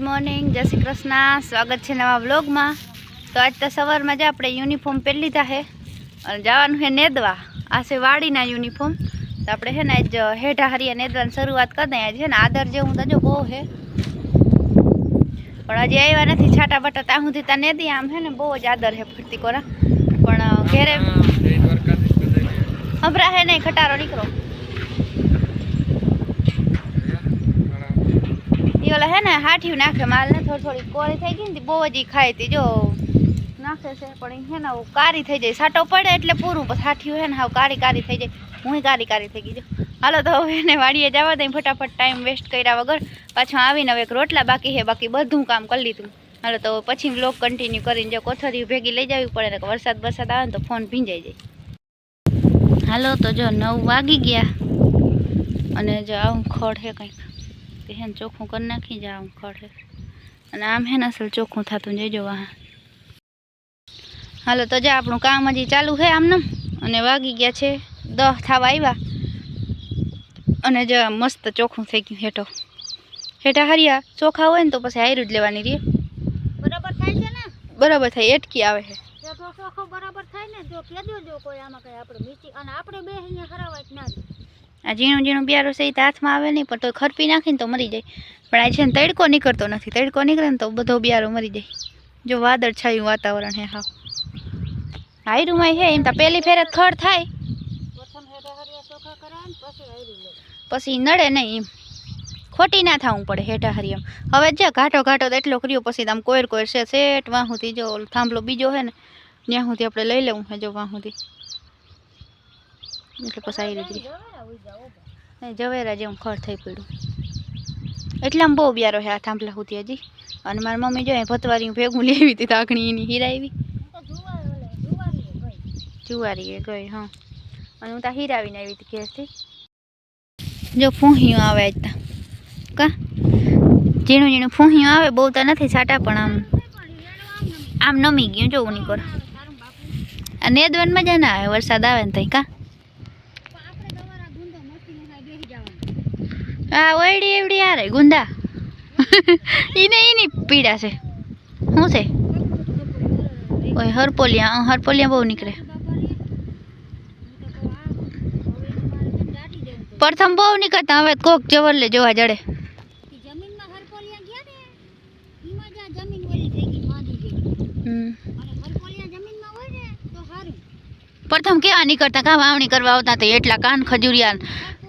Good morning જય શ્રી કૃષ્ણ. સ્વાગત છે નવા વ્લોગમાં. તો આજ તો સવારમાં જ આપણે યુનિફોર્મ પહેરી લીધા છે. અને જવાનું છે નેદવા. આ છે વાડીના યુનિફોર્મ. તો આપણે છે ને આજ હેઠા હરિયા નેદવાની શરૂઆત કરી દઈએ. છે ને આદર જેવું તો જો બહુ છે. પણ હજી આવ્યા નથી. છાટા બાટા ત્યાં સુધી ત્યાં નેદી આમ છે ને બહુ જ આદર છે ફરતી કોરા પણ ઘેરે હમરા હે નહીં ખટારો નીકળો. ઈ ઓલા હે ને, હાઠિયું નાખે માલ ને થોડી થોડી કોરી થઈ ગઈ ને બહુ જ ખાય તી, જો. નાખે છે, પણ હે ને કારી થઈ જાય. સાટો પડે એટલે પૂરું પછી હાઠિયું હે ને, હાવ કારી કારી થઈ જાય. હું કારી કારી થઈ ગઈ, જો. હાલો તો હવે એને વાડીએ જવા દઈ ફટાફટ ટાઈમ વેસ્ટ કર્યા વગર. પાછું આવીને હવે એક રોટલા બાકી છે, બાકી બધું કામ કરી લીધું. હાલો તો પછી બ્લોક કન્ટિન્યુ કરીને જો કોથરી ભેગી લઈ જવી પડે ને વરસાદ વરસાદ આવે ને તો ફોન ભીંજાઈ જાય. હાલો તો જો નવ વાગી ગયા. અને જો આવું ખોડ છે કંઈક. તે હેન ચોખ્ખું કરી નાખી જા આમ ખડ. અને આમ હે ને અસલ ચોખ્ખું થતું જઈજો વાહ હાલો તો જા આપણું કામ હજી ચાલુ છે આમને. અને વાગી ગયા છે દહ થવા આવ્યા અને જ મસ્ત ચોખ્ખું થઈ ગયું હેઠો. હેઠા હરિયા ચોખા હોય ને તો પછી આયરું જ લેવાની રહી બરાબર થાય છે ને? બરાબર થાય એટકી આવે છે ચોખ્ખો બરાબર થાય ને જો કહેજો જો કોઈ આમાં કઈ આપણે મીચી અને આપણે બે અહીંયા હરાવાય જ ના. આ ઝીણું ઝીણું બિયારું છે એ હાથમાં આવે નહીં, પણ તો ખરપી નાખીને તો મરી જાય. પણ આ છે ને તડકો નીકળતો નથી, તડકો નીકળે ને તો બધો બિયારો મરી જાય. જો વાદળ છાયું વાતાવરણ હે હા હાયરુંમાં હે, એમ તો પહેલી ફેરે ખડ થાય. પછી નડે નહીં એમ. ખોટી ના થવું પડે હેઠા હરિયમ. હવે જે ઘાટો ઘાટો એટલો કર્યો, પછી આમ કોયર કોયર છે, શેઠ વાં સુધી જો થાંભલો બીજો છે ને ત્યાં સુધી આપણે લઈ લેવું છે જો વાં સુધી એટલે પછી આવી ને જવેરા જેવું ખર થઈ પડ્યું એટલામાં બહુ બ્યારો છે આ થાંભલા સુધી હજી અને મારી મમ્મી જો ભતવારી ભેગું લેવી હતી તાકણી એની હીરાવી તો જુવાર એ ગઈ હા અને હું ત્યાં હીરાવીને આવી હતી ઘેરથી જો ફૂહિયું આવે આજ કા ઝીણું ઝીણું ફૂહિયું આવે બહુ તો નથી છાટા પણ આમ આમ નમી ગયું જો ઉની કર સારું આ નેદવાની મજા ના આવે વરસાદ આવે ને તઈ કા પણ આપણે તમારા ગુંદો મસ્તી ને બેસી જવાનું આ ઓયડી એવડી આ રે ગુંદા. એને એની પીડા છે. શું છે? ઓય હરપોલિયા હરપોલિયા બહુ નીકળે. પ્રથમ બહુ નીકળતા હવે કોક જવરલે જોવા જડે. જમીનમાં હરપોલિયા ગયા ને એમાં જ્યાં જમીન ઓલી થઈ ગઈ માંદી જેવી. સારું પ્રથમ કેવા નીકળતા? કાં વાવણી કરવા આવતા તો એટલા કાન ખજૂરિયા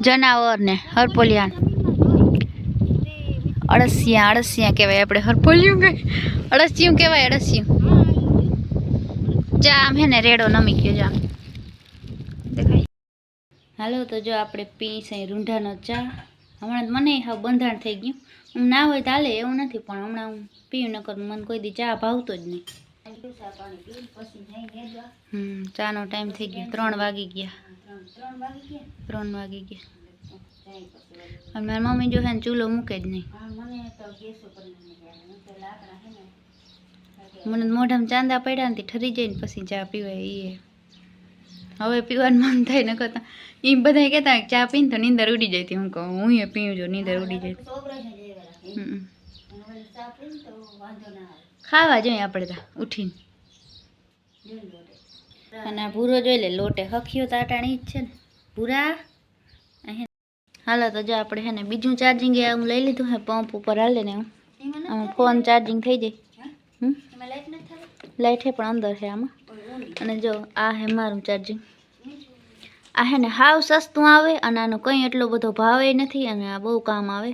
જનાવર ને હરપોલિયા અળસિયા અળસિયા કહેવાય આપણે હરપોલિયું કે અળસિયું કહેવાય, અળસિયું. જા, આમ હે ને રેડો નમી ગયો, જા. હાલો, તો જો આપણે પી છે રૂંઢાનો ચા. હમણાં મને હા બંધાણ થઈ ગયું. હું ના હોય તો હાલે, એવું નથી, પણ હમણાં હું પીવું નકર મને કોઈ દી ચા ભાવતો જ નહીં. હમ, ચાનો ટાઈમ થઈ ગયો. ત્રણ વાગી ગયા. ત્રણ વાગી ગયા? અને મારી મમ્મી જો છે ને ચૂલો મૂકે જ નહીં મને મોઢામાં ચાંદા પડ્યા ને ઠરી જાય ને પછી ચા પીવાય એ હવે પીવાનું મન થાય ન કરતા એ બધા કહેતા ચા પીને તો નીંદર ઉડી જાય હું કહું હું એ પીવું જો નીંદર ઉડી જાય ખાવા જોઈએ આપણે તા ઉઠીને અને ભૂરો જોઈ લે લોટે હખ્યો તાટાણી જ છે ને ભૂરા. હાલો તો જો આપણે હે ને બીજું ચાર્જિંગ એ હું લઈ લીધું હે પંપ ઉપર હાલે ને હું ફોન ચાર્જિંગ થઈ જાય. લાઈટ હે પણ અંદર છે આમાં. અને જો આ હે મારું ચાર્જિંગ આ હે ને હાવ સસ્તું આવે અને આનો કંઈ એટલો બધો ભાવે નથી અને આ બહુ કામ આવે.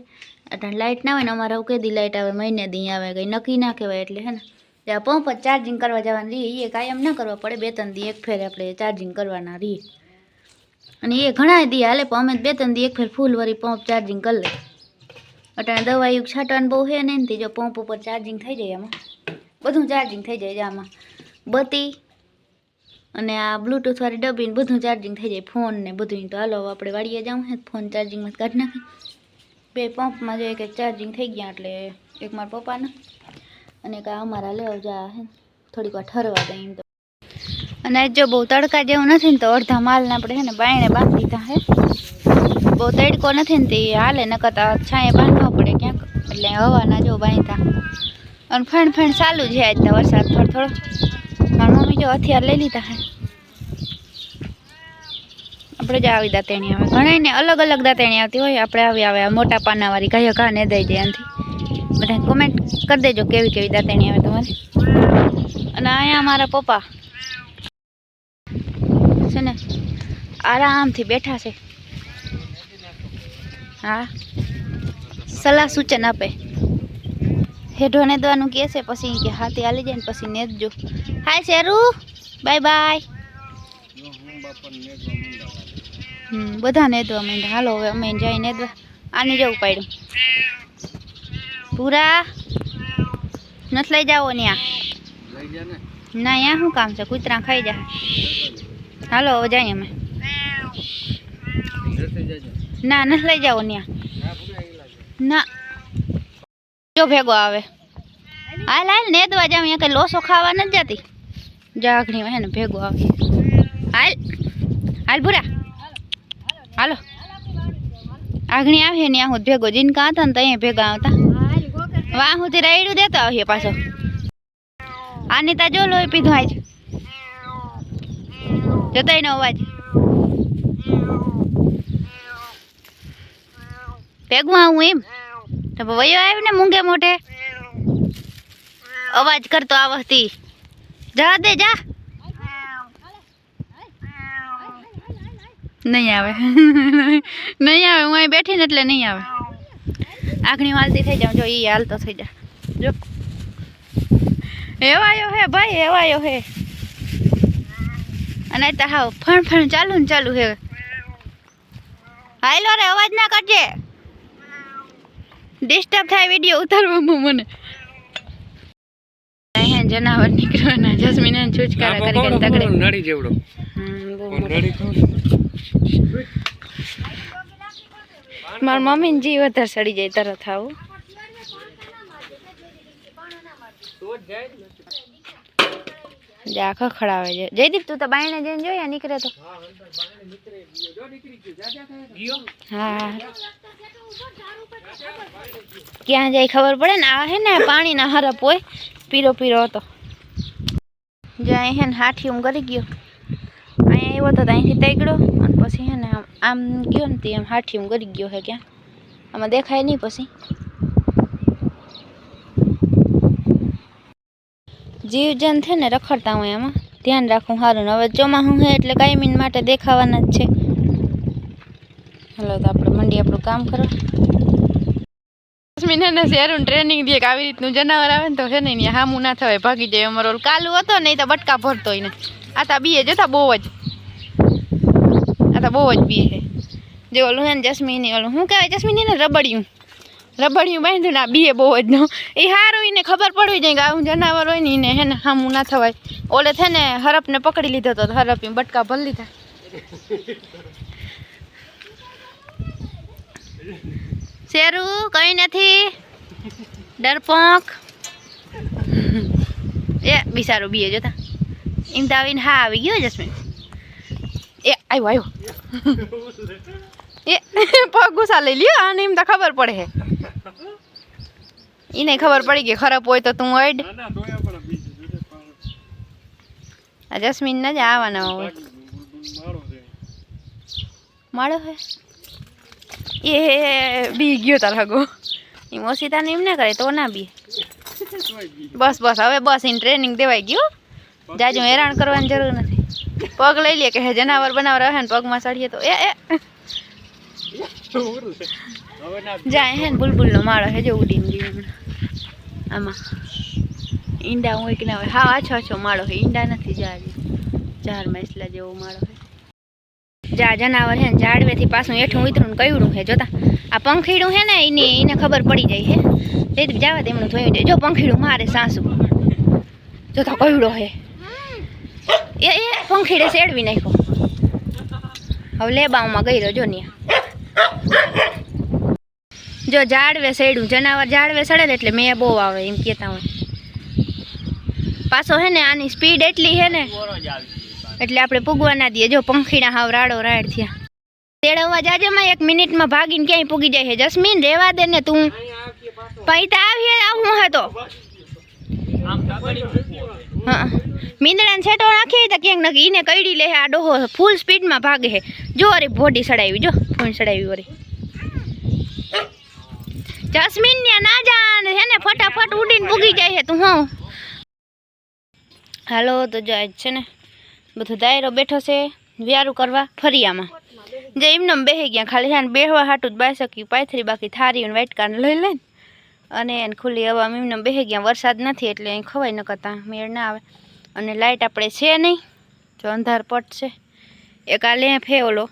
એટલે લાઇટ ના હોય ને અમારે કેદી લાઇટ આવે મહિને દી આવે કંઈ નક્કી ના કહેવાય એટલે હે ને. ત્યાં પંપ જ ચાર્જિંગ કરવા જવાનું રહીએ એ કાયમ ના કરવા પડે બે ત્રણ દી એક ફેર આપણે ચાર્જિંગ કરવાના રહીએ અને એ ઘણા દી હાલે, પણ અમે બે ત્રણ દી એક ફેર ફૂલ વળી પંપ ચાર્જિંગ કરી લે. અટાણે દવા છાંટવાનું બહુ હે નહીં જો પંપ ઉપર ચાર્જિંગ થઈ જાય આમાં. બધું ચાર્જિંગ થઈ જાય આમાં. બત્તી અને આ બ્લૂટૂથ વાળી ડબ્બી બધું ચાર્જિંગ થઈ જાય. ફોન ને બધું તો હાલો આપણે વાડીએ જાઉં હે ફોન ચાર્જિંગમાં કાઢી નાખી. બે પંપમાં જો એક એક ચાર્જિંગ થઈ ગયા, એટલે એક મારા પપ્પાના. અને એક અમારા લેવા જા હે થોડીક વાર ઠરવા એમ તો. અને આજ જો બહુ તડકા જેવું નથી ને તો અડધા માલને આપણે હે ને બાયણે બાંધી દીધા હે બહુ તડકો નથી ને તે હાલે, નકર તો છાંયે બાંધવા પડે ક્યાંક. એટલે હવા ના જો બાંધતા અને ફણ ફણ ચાલુ છે આજ તો વરસાદ થોડો થોડો. મારી મમ્મી જો હથિયાર લઈ લીધા હે આપણે જ આવી દાંતેણી આવે. ઘણા ને અલગ અલગ દાંતેણી આવતી હોય, આપણે આવી આવે. આ મોટા પાનાવાળી કહીએ ઘા ને દઈ જાય આનાથી બધા કોમેન્ટ કરી દેજો કેવી કેવી દાંતેણી આવે તમારે. અને અહીંયા મારા પપ્પા છે ને આરામથી બેઠા છે. હા. સલાહ સૂચન આપે. હેઠો નેદવાનું કહે છે, પછી કે હાથી હાલી જાય ને પછી નેદજો હાય શેરુ. Bye bye. બધા નેદવા માંડ્યા. હાલો, હવે અમે જઈ નેદવા આને જવું પાડ્યું. પૂરા નથી લઈ જાવો ન્યા. ના અહીંયા શું કામ છે? કૂતરા ખાઈ જાય હાલો, હવે જઈએ અમે. ના, નથી લઈ જાવ ત્યાં ના. જો ભેગો આવે. હાલ હાલ નેદવા જાવ અહીંયા કઈ લોસો ખાવા નથી જતી. જાગણીમાં હે ને ભેગો આવે. હાલ હાલ ભૂરા. હાલો. આગણી આવે ને હું ભેગો જીનકા હતા ને તો અહીંયા ભેગા આવતા. વાહ સુધી રાયડું દેતો આવીએ પાછો. આની તા જો લોહી પીધું આજ. જોતાય નો અવાજ. ભેગું આવું એમ? તો વયો આવ્યો ને મૂંગે મોઢે? અવાજ કરતો આવતી. જા દે, જા. નહીં આવે. નહીં આવે, હું અહીં બેઠીને એટલે નહીં આવે. આંખણી વાલતી થઈ જાઉં. જો એ હાલતો થઈ જા. જો. એવાયો હે ભાઈ એવાયો હે. અને તો હાવ ફણ ફણ ચાલુ ને ચાલુ હે. હાલો રે, અવાજ ના કરજે ડિસ્ટર્બ થાય વીડિયો ઉતારવામાં મને. અહીંયા જનાવર નીકળવાના જસ્મીને છુચકારા કરી કરી તગડે. નડી જેવડો. હમ, મમ્મી ને જીવ વધારે સડી જાય તરત આવું. જા ખખડાવે છે. જયદીપ તું તો બાયણે જઈને જોયા નીકળે તો. હા ક્યાં જાય ખબર પડે ને? આ હે ને પાણીના હરપ હોય. પીરો પીરો હતો. જ્યાં હે ને હાથી હું કરી ગયો. અહીંયા આવ્યો તો ત્યાંથી તૈગડો. અને પછી હે ને આમ આમ ગયો ને તે એમ હાથી હું કરી ગયો હે ક્યાં. આમાં દેખાય નહીં પછી. જીવજંત ને રખડતા હોય એમાં. ધ્યાન રાખવું સારું હવે ચોમાસું છે એટલે કાયમીન માટે દેખાવાના જ છે. હાલો તો આપણે મંડી આપણું કામ કરો મહિનાના શેરું ટ્રેનિંગ દે કે આવી રીતનું જનાવર આવે ને તો છે ને હામું ના થવાય, ભાગી જાય. અમારો કાલું હતો ને તો બટકા ભરતો હોય ને. આ તો બીએ જતા બહુ જ. આ બહુ જ બીએ છે. જે ઓલું છે ને જસ્મીની, ઓલું શું કહેવાય જસ્મીની ને રબડિયું. રબડિયું બાંધ્યું ને આ બીએ બહુ જ નો. એ સારું એને ખબર પડવી જાય કે આવું જનાવર હોય ને એને હે ને હામું ના થવાય. ઓલે છે ને હરપને પકડી લીધો હતો હરપી બટકા ભરી લીધા. શેરું, કઈ નથી. ડરપોક. એ બિસારો બીએ જોતા. એમ તો આવીને હા આવી ગયો જસ્મીન. એ આવ્યો આવ્યો એ પગ ગુસ્સા લઈ લ્યો, આને એમ તો ખબર પડે હે. એને ખબર પડી ગઈ ખરાબ હોય તો તું અડ. આ જસ્મીન ના જ આવવાના હોય. માળો હે. એ બી ગયો તાર હગો. એ મોસીતાને એમ ના કરે તો ના બી. બસ બસ હવે બસ એને ટ્રેનિંગ દેવાઈ ગયું જાજુ હેરાન કરવાની જરૂર નથી. પગ લઈ લે કે હે જનાવર બનાવર હે ને પગમાં સડીએ તો. એ એ. જાય હે ને બુલબુલનો માળો હે જો ઉડીને હમણાં. આમાં. ઈંડા હોય કે ના હોય હા આછો આછો માળો હોય ઈંડા નથી જા ચાર મેસલા જેવો માળો હે. જા, જનાવર હે ઝાડવેથી પાછું હેઠું ઉતરું કયું હે, જોતા? આ પંખીડું હે ને એને એને ખબર પડી જાય હે. તે જવા દે એમનું જોયું જાય. જો પંખીડું મારે સાસુ. જોતા કયું હે. એ એ પંખીડે સેડવી નાખ્યો. હવે લેબામાં ગઈ રહ્યો જો ન્યા. જો ઝાડવે સડ્યું જનાવર ઝાડવે સડે એટલે મેં બહુ આવે એમ કહેતા હોય. પાછો હે ને આની સ્પીડ એટલી હે ને, એટલે આપણે પૂગવા ના દઈએ. જો પંખીડા હાવ રાડો રાડ થયા. તેડવવા જાજેમાં એક મિનિટમાં ભાગીને ક્યાંય પૂગી જાય છે? જસ્મીન, રેવા દે ને તું. અહીંયા પછી તો આવીએ, આવું હતો તો. હા. મીંદડાને છેટો નાખી તો ક્યાંક નક્કી એને કઈડી લે આ ડોહો ફૂલ સ્પીડમાં ભાગે હે જો અરે બોડી સડાવી, જો. ફોન સડાવી વરી જસ્મીન ને ના જાણ, હે ને, ફટાફટ ઉડીને પૂગી જાય છે તું, હું. હાલો, તો જો આજ છે ને, બધો દાયરો બેઠો છે, વ્યારું કરવા, ફરિયામાં. જે એમને બેસી ગયા, ખાલી છે ને બેહવા હાટું જ બાઈ શક્યું પાથરી બાકી થારી અને વાટકાને લઈ લઈને, અને એને ખુલ્લી હવા એમને બેહી ગયા, વરસાદ નથી, એટલે અહીં ખવાઈ ન કરતા, મેળ ના આવે. અને લાઇટ આપણે છે નહીં, જો અંધાર પટ છે. એક આલે ફે ઓલો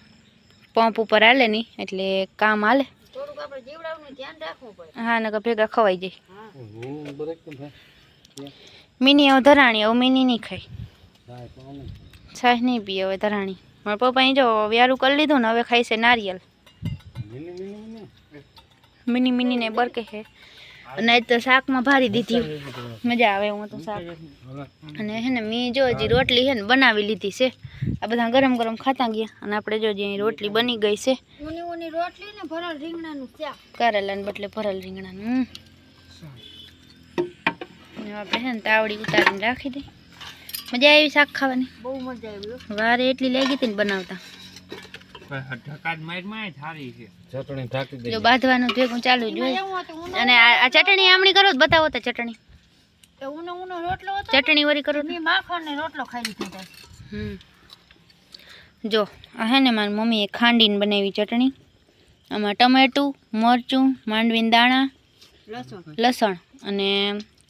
પંપ ઉપર હાલે નહીં, એટલે કામ હાલે. થોડુંક આપણે જીવડાવનું ધ્યાન રાખવું પડે. હા નકર ભેગા ખવાઈ જાય. મિની હવે ધરાણી હવે મિની નહીં ખાય. છાશ નહીં પીએ હવે ધરાણી. મારા પપ્પાએ જો વ્યારું કરી લીધું ને હવે ખાય છે નારિયેલ. મિની મિની ને બરકે છે. અને આજ તો શાકમાં ભારી દીધી. મજા આવે હું તો શાક. અને હે ને મેં જો હજી રોટલી છે ને બનાવી લીધી છે. આ બધા ગરમ ગરમ ખાતા ગયા. અને આપણે જો જે રોટલી બની ગઈ છે. કરેલા બટલે ને ભરેલ રીંગણાનું શાક. બદલે ભરેલ રીંગણાનું. આપણે છે ને તાવડી ઉતારીને રાખી દઈ મજા આવી શાક ખાવાની? બહુ મજા આવી વારે એટલી લાગી હતી ને બનાવતા. ઢકાત મારમાં થારી છે. જો બાંધવાનું ભેગું ચાલુ જ હોય. એવું હતું ઊનો અને આ ચટણી આમણી કરો બતાવો તો ચટણી. ઊનો ઊનો રોટલો હતો ચટણી વરી કરો તો. માખણ ને રોટલો ખાઈ લીધો હમ. જો આ હે ને મારી મમ્મીએ ખાંડીને બનાવી ચટણી. આમાં ટમેટું મરચું માંડવીના દાણા લસણ. લસણ અને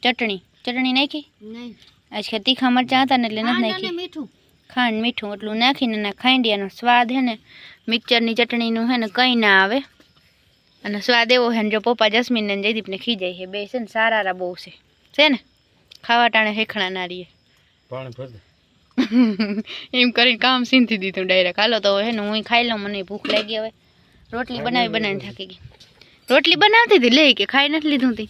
ચટણી. ચટણી નાખી? નહીં. આજ તીખા મરચાં હતા ને એટલે નથી નાખી. મીઠું. ખાંડ મીઠું એટલું નાખીને એના ખાંડિયાનો સ્વાદ હે ને મિક્સરની ચટણીનું હે ને કંઈ ના આવે. અને સ્વાદ એવો હે ને જો પપ્પા જસ્મીન ને જયદીપને ખીજાય છે બે છે ને સારા બહુ છે. છે ને? ખાવા ટાણે હેખણા ના રહીએ. એમ કરીને કામ સીંધી દીધું ડાયરેક્ટ હાલો તો હે ને હું ખાઈ લઉં મને ભૂખ લાગી હવે. રોટલી બનાવી બનાવીને થાકી ગઈ. રોટલી બનાવતી હતી? લે કે ખાઈ નથી લીધું તી?